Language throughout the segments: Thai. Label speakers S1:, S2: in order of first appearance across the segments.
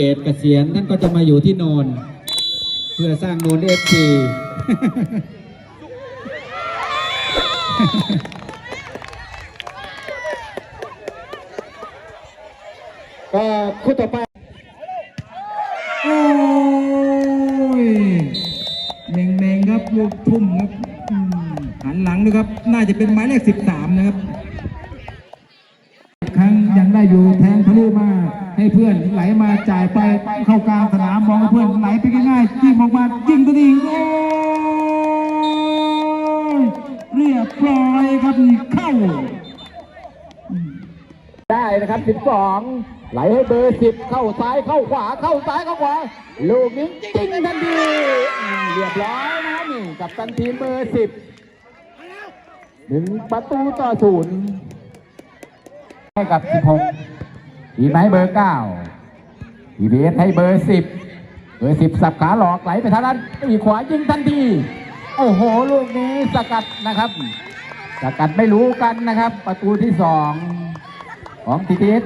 S1: กตเกษียณท่านก็จะมาอยู่ที่โนน เพื่อสร้างโนนเอฟซี
S2: ก็คู่ต่อไป
S3: โอ้ยเน่งครับลูกทุ่มครับหันหลังนะครับ น่าจะเป็นหมายเลขสิบสามนะครับ ครั้งยังได้อยู่แทงทะลุมา ให้เพื่อนไหลมาจ่ายไปเข้ากลางสนามมองเพื่อนไหลไปง่ายๆยิงออกมายิงตัวนี้โอ้ยเรียบร้อยครับนี่เข้า
S2: ได้นะครับ12ไหลให้เบอร์10เข้าซ้ายเข้าขวาเข้าซ้ายเข้าขวาลูกนี้ยิงทันทีเรียบร้อยนะครับนี่กับตันทีเบอร์10หนึ่งประตูต่อศูนย์ให้กับ 16 มไหนเบอร์9ทีเบสให้เบอร์10เบอร์10สับขาหลอกไหลไปทางนั้นอีขวายิงทันที โอ้โห ลูกนี้สกัดนะครับ สกัดไม่รู้กันนะครับ ประตูที่สองของทีเอส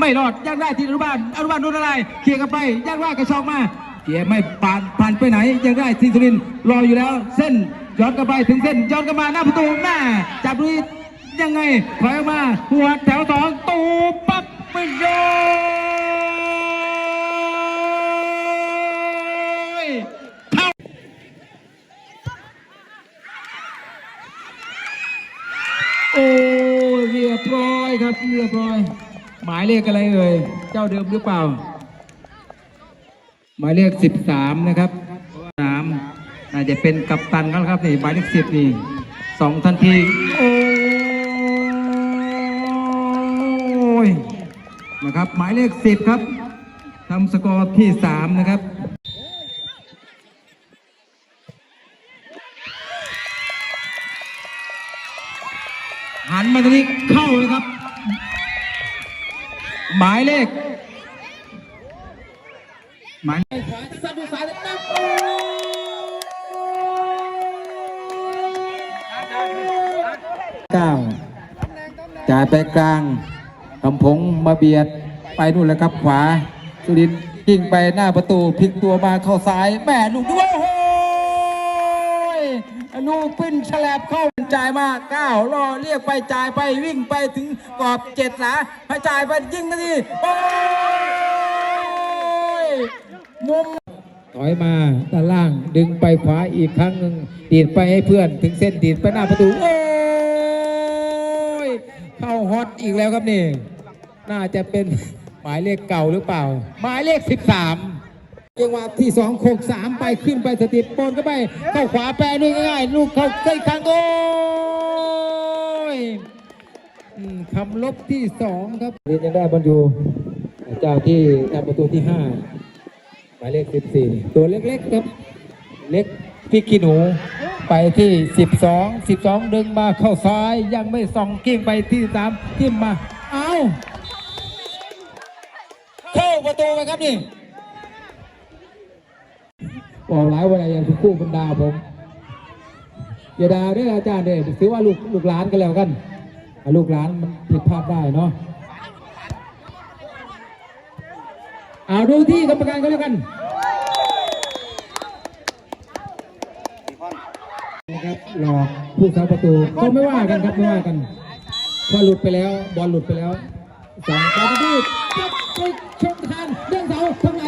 S3: ไม่รอดยังได้ที่อนุบาลอนุบาลโดนอะไรเคลียร์กันไปยังได้กระชอกมาเกียร์ไม่ผ่านผ่านไปไหนยังได้ทีสุรินรออยู่แล้ว เส้นย้อนกลันไปถึงเส้นย้อนกลันมาหน้าประตูแม่จับดูยังไงถอยออกมาหัวแถวสองตูปั๊บ ไม่โยยเข้าโอ้เรียบร้อยครับเรียบร้อย หมายเลขอะไรเอ่ยเจ้าเดิมหรือเปล่า หมายเลขสิบสามนะครับสามน่าจะเป็นกัปตันเขาแล้วครับนี่หมายเลขสิบนี่สองทันทีโอ้ย นะครับ หมายเลขสิบครับทำสกอร์ที่สามนะครับหันมาตรงนี้เข้าเลยครับ หมายเลข หมายเก้าจ่ายไปกลาง คำพงมาเบียดไปนู่นแล้วครับขวาสุรินยิงไปหน้าประตูพลิกตัวมาเข้าซ้ายแม่ลูกด้วยโอ้โหลูกปิ้นฉลบเข้าจ่ายมาก้าวรอเรียกไปจ่ายไปวิ่งไปถึงกรอบเจ็ดหลาให้จ่ายไปยิงนาทีโอ้ยมุม
S1: ถอยมาด้านล่างดึงไปขวาอีกครั้งหนึ่งดีดไปให้เพื่อนถึงเส้นดีดไปหน้าประตูโอ้ยเข้าฮอตอีกแล้วครับนี่ น่าจะเป็น หมายเลขเก่าหรือเปล่า หมายเลข 13จังหวะที่สองโคกสามไปขึ้นไปสติดบนก็ไป เข้าขวาแปรด้วยง่ายๆลูกเข้าใกล้คางโอ้ยอืมคำลบที่สองครับเรียนยังได้บอลอยู่เจ้าที่ทำประตูที่ห้าหมายเลข 14นี่ตัวเล็กๆครับ เล็กพี่ขี้หนูไปที่ 12 12 ดึงมาเข้าซ้ายยังไม่ส่องกิ้งไปที่3จิ้มมา เอาเข้า ประตูไปครับนี่บอกหลายวันอย่างคู่คุณดาวผมอย่าดาวด้วยอาจารย์เด้อถือว่าลูกลูกหลานกันแล้วกันลูกหลานมันผิดพลาดได้เนาะเอาดูที่กรรมการก็แล้วกันนะครับหลอกผู้สาประตูก็ไม่ว่ากันครับไม่ว่ากันพอหลุดไปแล้วบอลหลุดไปแล้ว สองประตูจับติดชมทานเด้งเสาทางไหน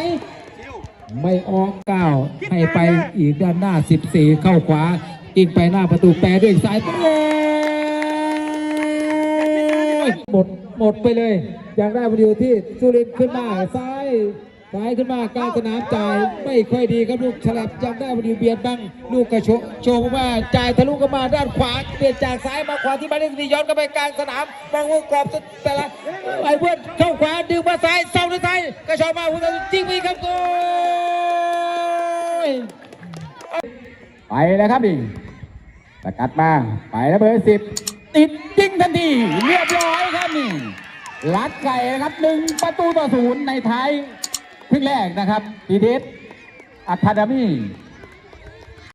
S1: ไม่ออกเก้าให้ไปอีกด้านหน้า 14 เข้าขวายิงไปหน้าประตูแปรด้วยสายโอ้ยหมดหมดไปเลย อย่างได้ประตูที่สุรินขึ้นมาซ้าย ซ้ายขึ้นมากลางสนามจ่ายไม่ค่อยดีครับลูกฉลับยังได้ประตูเบียดบังลูกกระโชโชว์มาจ่ายทะลุเข้ามาด้านขวาเปลี่ยนจากซ้ายมาขวาที่มาเลสนีย้อนเข้าไปกลางสนามมองวงกรอบแต่ละไอ้เพื่อนเข้าขวาดึงมาซ้ายเสาด้วยซ้ายกระโชว์มาผู้ตัดสินยิงไปครับโกย
S2: ไปแล้วครับนี่สกัดมาไปแล้วเบอร์สิบติดยิงทันทีเรียบร้อยครับนี่ลัดไก่นะครับหนึ่งประตูต่อศูนย์ในไทย ครึ่งแรกนะครับทีเดสอะคาเดมี่